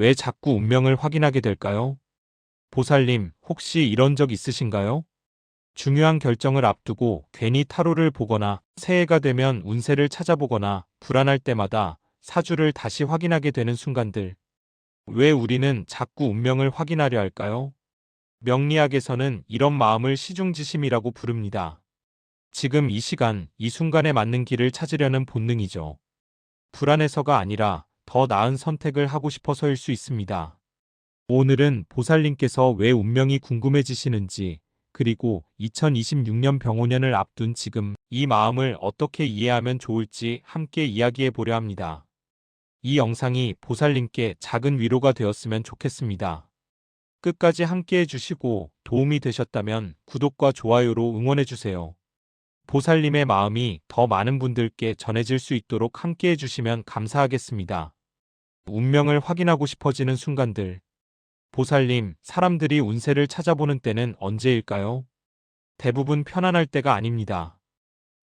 왜 자꾸 운명을 확인하게 될까요? 보살님, 혹시 이런 적 있으신가요? 중요한 결정을 앞두고 괜히 타로를 보거나 새해가 되면 운세를 찾아보거나 불안할 때마다 사주를 다시 확인하게 되는 순간들. 왜 우리는 자꾸 운명을 확인하려 할까요? 명리학에서는 이런 마음을 시중지심이라고 부릅니다. 지금 이 시간, 이 순간에 맞는 길을 찾으려는 본능이죠. 불안해서가 아니라 더 나은 선택을 하고 싶어서일 수 있습니다. 오늘은 보살님께서 왜 운명이 궁금해지시는지, 그리고 2026년 병오년을 앞둔 지금 이 마음을 어떻게 이해하면 좋을지 함께 이야기해 보려 합니다. 이 영상이 보살님께 작은 위로가 되었으면 좋겠습니다. 끝까지 함께 해주시고 도움이 되셨다면 구독과 좋아요로 응원해주세요. 보살님의 마음이 더 많은 분들께 전해질 수 있도록 함께 해주시면 감사하겠습니다. 운명을 확인하고 싶어지는 순간들. 보살님, 사람들이 운세를 찾아보는 때는 언제일까요? 대부분 편안할 때가 아닙니다.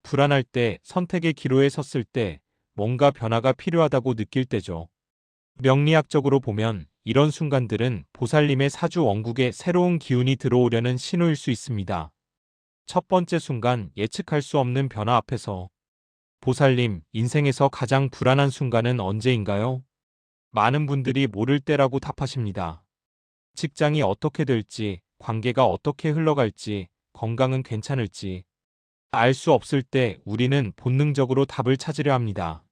불안할 때, 선택의 기로에 섰을 때, 뭔가 변화가 필요하다고 느낄 때죠. 명리학적으로 보면 이런 순간들은 보살님의 사주 원국에 새로운 기운이 들어오려는 신호일 수 있습니다. 첫 번째 순간 예측할 수 없는 변화 앞에서 보살님, 인생에서 가장 불안한 순간은 언제인가요? 많은 분들이 모를 때라고 답하십니다. 직장이 어떻게 될지, 관계가 어떻게 흘러갈지, 건강은 괜찮을지, 알 수 없을 때 우리는 본능적으로 답을 찾으려 합니다.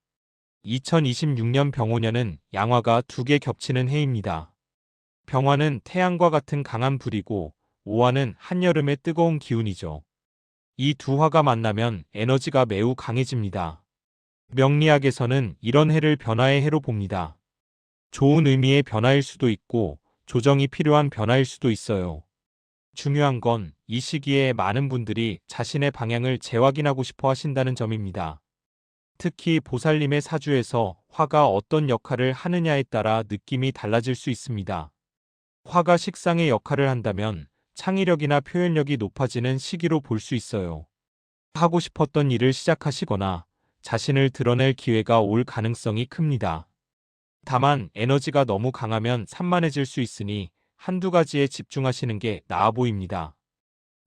2026년 병오년은 양화가 두 개 겹치는 해입니다. 병화는 태양과 같은 강한 불이고 오화는 한여름의 뜨거운 기운이죠. 이 두 화가 만나면 에너지가 매우 강해집니다. 명리학에서는 이런 해를 변화의 해로 봅니다. 좋은 의미의 변화일 수도 있고 조정이 필요한 변화일 수도 있어요. 중요한 건 이 시기에 많은 분들이 자신의 방향을 재확인하고 싶어 하신다는 점입니다. 특히 보살님의 사주에서 화가 어떤 역할을 하느냐에 따라 느낌이 달라질 수 있습니다. 화가 식상의 역할을 한다면 창의력이나 표현력이 높아지는 시기로 볼 수 있어요. 하고 싶었던 일을 시작하시거나 자신을 드러낼 기회가 올 가능성이 큽니다. 다만 에너지가 너무 강하면 산만해질 수 있으니 한두 가지에 집중하시는 게 나아 보입니다.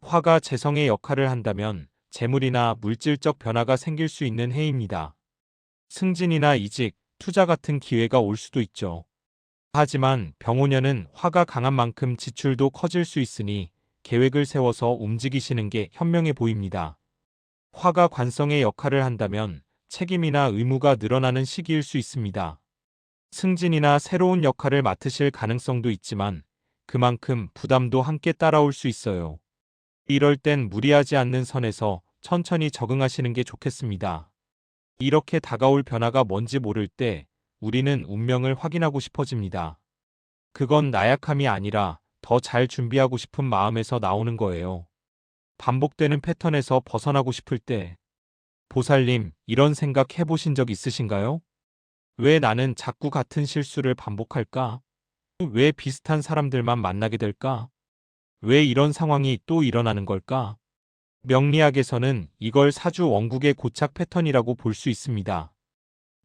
화가 재성의 역할을 한다면 재물이나 물질적 변화가 생길 수 있는 해입니다. 승진이나 이직, 투자 같은 기회가 올 수도 있죠. 하지만 병오년은 화가 강한 만큼 지출도 커질 수 있으니 계획을 세워서 움직이시는 게 현명해 보입니다. 화가 관성의 역할을 한다면 책임이나 의무가 늘어나는 시기일 수 있습니다. 승진이나 새로운 역할을 맡으실 가능성도 있지만 그만큼 부담도 함께 따라올 수 있어요. 이럴 땐 무리하지 않는 선에서 천천히 적응하시는 게 좋겠습니다. 이렇게 다가올 변화가 뭔지 모를 때 우리는 운명을 확인하고 싶어집니다. 그건 나약함이 아니라 더 잘 준비하고 싶은 마음에서 나오는 거예요. 반복되는 패턴에서 벗어나고 싶을 때 보살님, 이런 생각 해보신 적 있으신가요? 왜 나는 자꾸 같은 실수를 반복할까? 왜 비슷한 사람들만 만나게 될까? 왜 이런 상황이 또 일어나는 걸까? 명리학에서는 이걸 사주 원국의 고착 패턴이라고 볼 수 있습니다.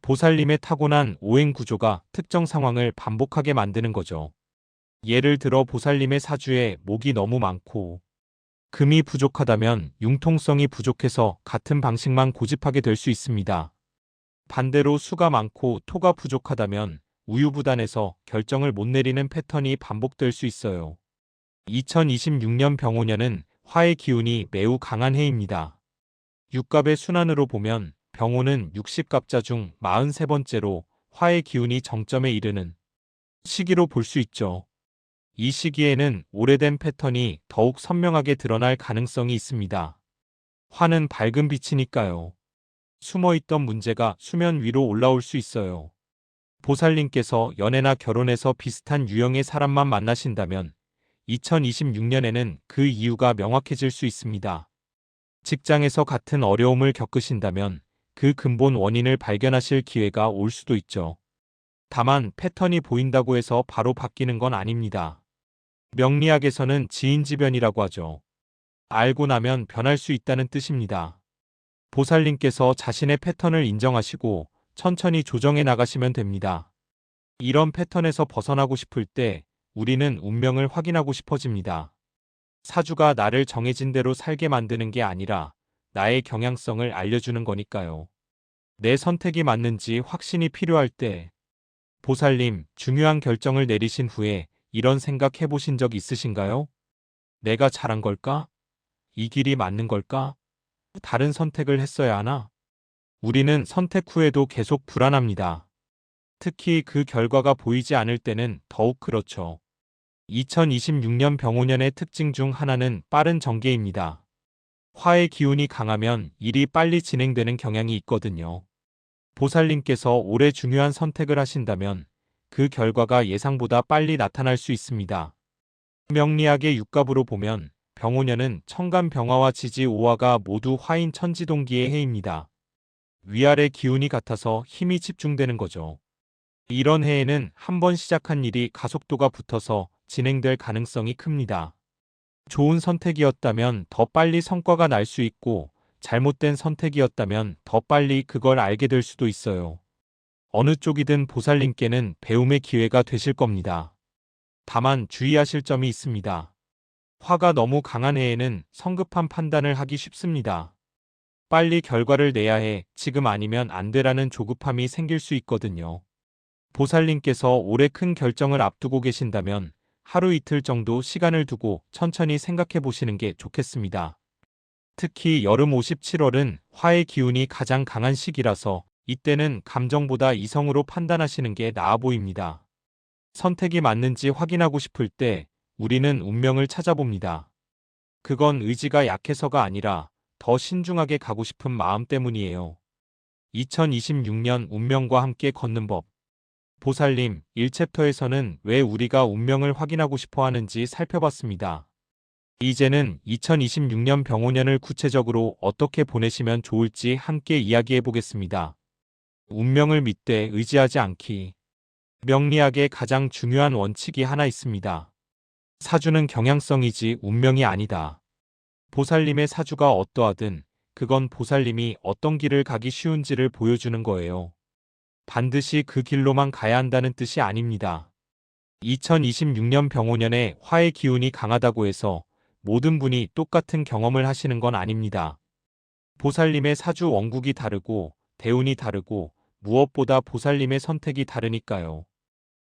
보살님의 타고난 오행 구조가 특정 상황을 반복하게 만드는 거죠. 예를 들어 보살님의 사주에 목이 너무 많고 금이 부족하다면 융통성이 부족해서 같은 방식만 고집하게 될 수 있습니다. 반대로 수가 많고 토가 부족하다면 우유부단해서 결정을 못 내리는 패턴이 반복될 수 있어요. 2026년 병오년은 화의 기운이 매우 강한 해입니다. 육갑의 순환으로 보면 병오는 60갑자 중 43번째로 화의 기운이 정점에 이르는 시기로 볼 수 있죠. 이 시기에는 오래된 패턴이 더욱 선명하게 드러날 가능성이 있습니다. 화는 밝은 빛이니까요. 숨어있던 문제가 수면 위로 올라올 수 있어요. 보살님께서 연애나 결혼에서 비슷한 유형의 사람만 만나신다면 2026년에는 그 이유가 명확해질 수 있습니다. 직장에서 같은 어려움을 겪으신다면 그 근본 원인을 발견하실 기회가 올 수도 있죠. 다만 패턴이 보인다고 해서 바로 바뀌는 건 아닙니다. 명리학에서는 지인지변이라고 하죠. 알고 나면 변할 수 있다는 뜻입니다. 보살님께서 자신의 패턴을 인정하시고 천천히 조정해 나가시면 됩니다. 이런 패턴에서 벗어나고 싶을 때 우리는 운명을 확인하고 싶어집니다. 사주가 나를 정해진 대로 살게 만드는 게 아니라 나의 경향성을 알려주는 거니까요. 내 선택이 맞는지 확신이 필요할 때 보살님 중요한 결정을 내리신 후에 이런 생각 해보신 적 있으신가요? 내가 잘한 걸까? 이 길이 맞는 걸까? 다른 선택을 했어야 하나? 우리는 선택 후에도 계속 불안합니다. 특히 그 결과가 보이지 않을 때는 더욱 그렇죠. 2026년 병오년의 특징 중 하나는 빠른 전개입니다. 화의 기운이 강하면 일이 빨리 진행되는 경향이 있거든요. 보살님께서 올해 중요한 선택을 하신다면 그 결과가 예상보다 빨리 나타날 수 있습니다. 명리학의 육갑으로 보면 병오년은 청간 병화와 지지 오화가 모두 화인 천지동기의 해입니다. 위아래 기운이 같아서 힘이 집중되는 거죠. 이런 해에는 한번 시작한 일이 가속도가 붙어서 진행될 가능성이 큽니다. 좋은 선택이었다면 더 빨리 성과가 날 수 있고 잘못된 선택이었다면 더 빨리 그걸 알게 될 수도 있어요. 어느 쪽이든 보살님께는 배움의 기회가 되실 겁니다. 다만 주의하실 점이 있습니다. 화가 너무 강한 해에는 성급한 판단을 하기 쉽습니다. 빨리 결과를 내야 해 지금 아니면 안 되라는 조급함이 생길 수 있거든요. 보살님께서 올해 큰 결정을 앞두고 계신다면 하루 이틀 정도 시간을 두고 천천히 생각해 보시는 게 좋겠습니다. 특히 여름 57월은 화의 기운이 가장 강한 시기라서 이때는 감정보다 이성으로 판단하시는 게 나아 보입니다. 선택이 맞는지 확인하고 싶을 때 우리는 운명을 찾아봅니다. 그건 의지가 약해서가 아니라 더 신중하게 가고 싶은 마음 때문이에요. 2026년 운명과 함께 걷는 법. 보살님 1챕터에서는 왜 우리가 운명을 확인하고 싶어 하는지 살펴봤습니다. 이제는 2026년 병오년을 구체적으로 어떻게 보내시면 좋을지 함께 이야기해 보겠습니다. 운명을 믿되 의지하지 않기. 명리학의 가장 중요한 원칙이 하나 있습니다. 사주는 경향성이지 운명이 아니다. 보살님의 사주가 어떠하든 그건 보살님이 어떤 길을 가기 쉬운지를 보여주는 거예요. 반드시 그 길로만 가야 한다는 뜻이 아닙니다. 2026년 병오년에 화의 기운이 강하다고 해서 모든 분이 똑같은 경험을 하시는 건 아닙니다. 보살님의 사주 원국이 다르고 대운이 다르고 무엇보다 보살님의 선택이 다르니까요.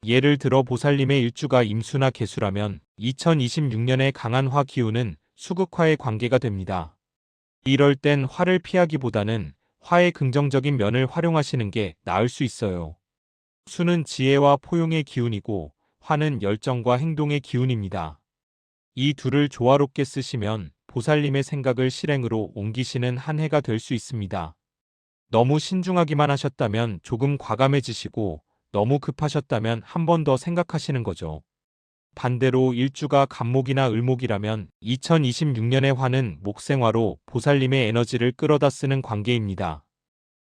예를 들어 보살님의 일주가 임수나 개수라면 2026년의 강한 화 기운은 수극화의 관계가 됩니다. 이럴 땐 화를 피하기보다는 화의 긍정적인 면을 활용하시는 게 나을 수 있어요. 수는 지혜와 포용의 기운이고 화는 열정과 행동의 기운입니다. 이 둘을 조화롭게 쓰시면 보살님의 생각을 실행으로 옮기시는 한 해가 될 수 있습니다. 너무 신중하기만 하셨다면 조금 과감해지시고 너무 급하셨다면 한 번 더 생각하시는 거죠. 반대로 일주가 간목이나 을목이라면 2026년의 화는 목생화로 보살님의 에너지를 끌어다 쓰는 관계입니다.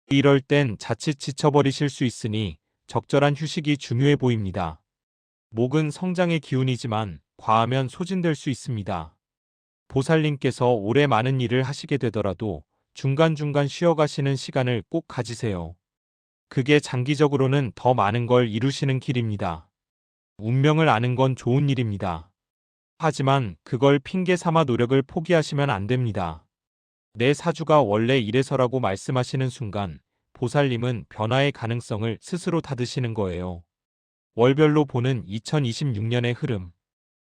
이럴 땐 자칫 지쳐버리실 수 있으니 적절한 휴식이 중요해 보입니다. 목은 성장의 기운이지만 과하면 소진될 수 있습니다. 보살님께서 오래 많은 일을 하시게 되더라도 중간중간 쉬어가시는 시간을 꼭 가지세요. 그게 장기적으로는 더 많은 걸 이루시는 길입니다. 운명을 아는 건 좋은 일입니다. 하지만 그걸 핑계 삼아 노력을 포기하시면 안 됩니다. 내 사주가 원래 이래서라고 말씀하시는 순간 보살님은 변화의 가능성을 스스로 닫으시는 거예요. 월별로 보는 2026년의 흐름.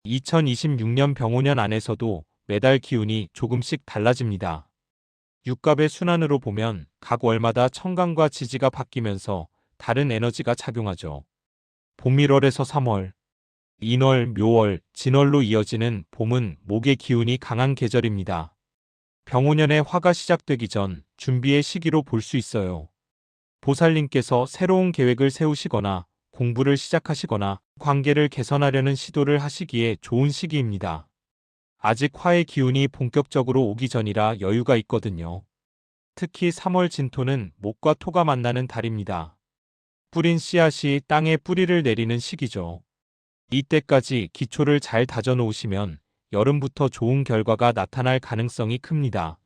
2026년 병오년 안에서도 매달 기운이 조금씩 달라집니다. 육갑의 순환으로 보면 각 월마다 청강과 지지가 바뀌면서 다른 에너지가 작용하죠. 봄 1월에서 3월, 인월, 묘월, 진월로 이어지는 봄은 목의 기운이 강한 계절입니다. 병오년의 화가 시작되기 전 준비의 시기로 볼 수 있어요. 보살님께서 새로운 계획을 세우시거나 공부를 시작하시거나 관계를 개선하려는 시도를 하시기에 좋은 시기입니다. 아직 화의 기운이 본격적으로 오기 전이라 여유가 있거든요. 특히 3월 진토는 목과 토가 만나는 달입니다. 뿌린 씨앗이 땅에 뿌리를 내리는 시기죠. 이때까지 기초를 잘 다져 놓으시면 여름부터 좋은 결과가 나타날 가능성이 큽니다.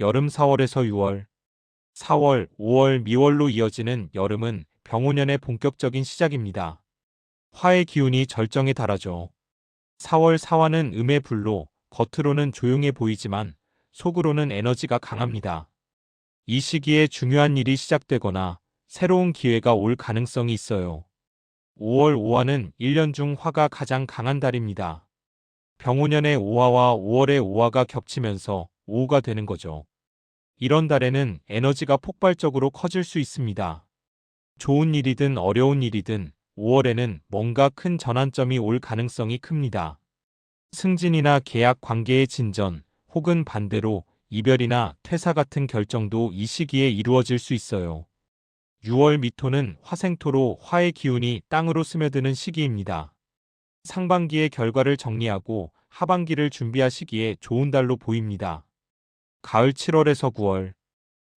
여름 4월에서 6월, 4월, 5월, 미월로 이어지는 여름은 병오년의 본격적인 시작입니다. 화의 기운이 절정에 달하죠. 4월 사화는 음의 불로 겉으로는 조용해 보이지만 속으로는 에너지가 강합니다. 이 시기에 중요한 일이 시작되거나 새로운 기회가 올 가능성이 있어요. 5월 5화는 1년 중 화가 가장 강한 달입니다. 병오년의 5화와 5월의 5화가 겹치면서 5가 되는 거죠. 이런 달에는 에너지가 폭발적으로 커질 수 있습니다. 좋은 일이든 어려운 일이든 5월에는 뭔가 큰 전환점이 올 가능성이 큽니다. 승진이나 계약 관계의 진전, 혹은 반대로 이별이나 퇴사 같은 결정도 이 시기에 이루어질 수 있어요. 6월 미토는 화생토로 화의 기운이 땅으로 스며드는 시기입니다. 상반기의 결과를 정리하고 하반기를 준비하시기에 좋은 달로 보입니다. 가을 7월에서 9월,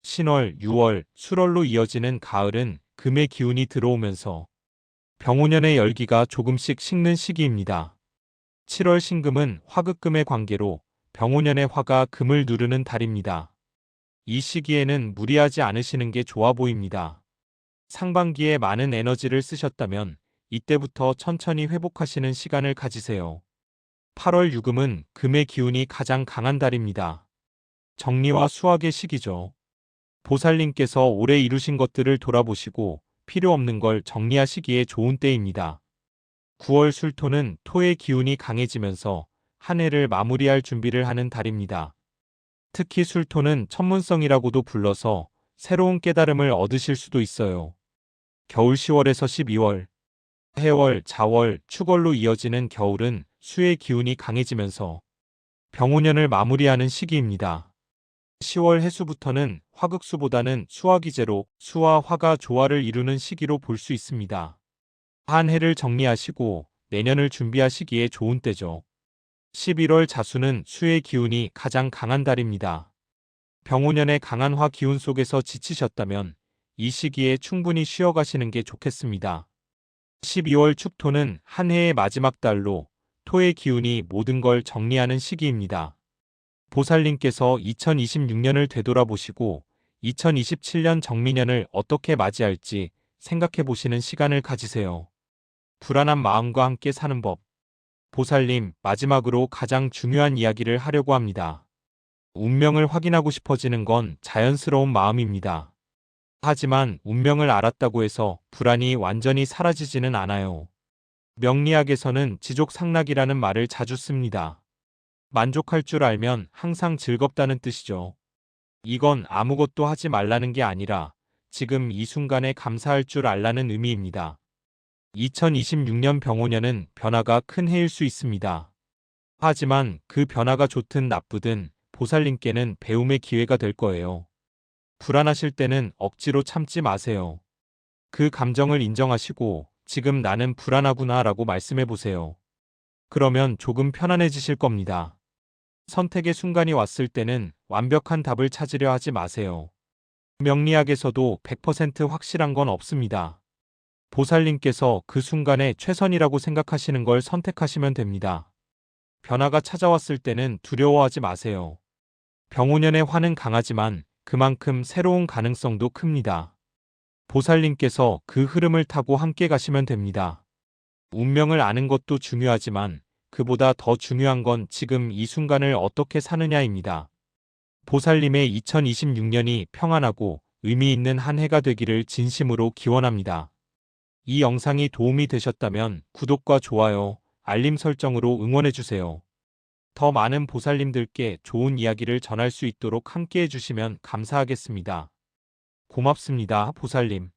신월, 6월, 술월로 이어지는 가을은 금의 기운이 들어오면서 병오년의 열기가 조금씩 식는 시기입니다. 7월 신금은 화극금의 관계로 병오년의 화가 금을 누르는 달입니다. 이 시기에는 무리하지 않으시는 게 좋아 보입니다. 상반기에 많은 에너지를 쓰셨다면 이때부터 천천히 회복하시는 시간을 가지세요. 8월 유금은 금의 기운이 가장 강한 달입니다. 정리와 수확의 시기죠. 보살님께서 올해 이루신 것들을 돌아보시고 필요 없는 걸 정리하시기에 좋은 때입니다. 9월 술토는 토의 기운이 강해지면서 한 해를 마무리할 준비를 하는 달입니다. 특히 술토는 천문성이라고도 불러서 새로운 깨달음을 얻으실 수도 있어요. 겨울 10월에서 12월, 해월, 자월, 축월로 이어지는 겨울은 수의 기운이 강해지면서 병오년을 마무리하는 시기입니다. 10월 해수부터는 화극수보다는 수화기제로 수와 화가 조화를 이루는 시기로 볼 수 있습니다. 한 해를 정리하시고 내년을 준비하시기에 좋은 때죠. 11월 자수는 수의 기운이 가장 강한 달입니다. 병오년의 강한 화 기운 속에서 지치셨다면 이 시기에 충분히 쉬어가시는 게 좋겠습니다. 12월 축토는 한 해의 마지막 달로 토의 기운이 모든 걸 정리하는 시기입니다. 보살님께서 2026년을 되돌아보시고 2027년 정미년을 어떻게 맞이할지 생각해 보시는 시간을 가지세요. 불안한 마음과 함께 사는 법. 보살님, 마지막으로 가장 중요한 이야기를 하려고 합니다. 운명을 확인하고 싶어지는 건 자연스러운 마음입니다. 하지만 운명을 알았다고 해서 불안이 완전히 사라지지는 않아요. 명리학에서는 지족 상락이라는 말을 자주 씁니다. 만족할 줄 알면 항상 즐겁다는 뜻이죠. 이건 아무것도 하지 말라는 게 아니라 지금 이 순간에 감사할 줄 알라는 의미입니다. 2026년 병오년은 변화가 큰 해일 수 있습니다. 하지만 그 변화가 좋든 나쁘든 보살님께는 배움의 기회가 될 거예요. 불안하실 때는 억지로 참지 마세요. 그 감정을 인정하시고 지금 나는 불안하구나 라고 말씀해 보세요. 그러면 조금 편안해지실 겁니다. 선택의 순간이 왔을 때는 완벽한 답을 찾으려 하지 마세요. 명리학에서도 100% 확실한 건 없습니다. 보살님께서 그 순간에 최선이라고 생각하시는 걸 선택하시면 됩니다. 변화가 찾아왔을 때는 두려워하지 마세요. 병오년의 화는 강하지만 그만큼 새로운 가능성도 큽니다. 보살님께서 그 흐름을 타고 함께 가시면 됩니다. 운명을 아는 것도 중요하지만 그보다 더 중요한 건 지금 이 순간을 어떻게 사느냐입니다. 보살님의 2026년이 평안하고 의미 있는 한 해가 되기를 진심으로 기원합니다. 이 영상이 도움이 되셨다면 구독과 좋아요, 알림 설정으로 응원해주세요. 더 많은 보살님들께 좋은 이야기를 전할 수 있도록 함께 해주시면 감사하겠습니다. 고맙습니다, 보살님.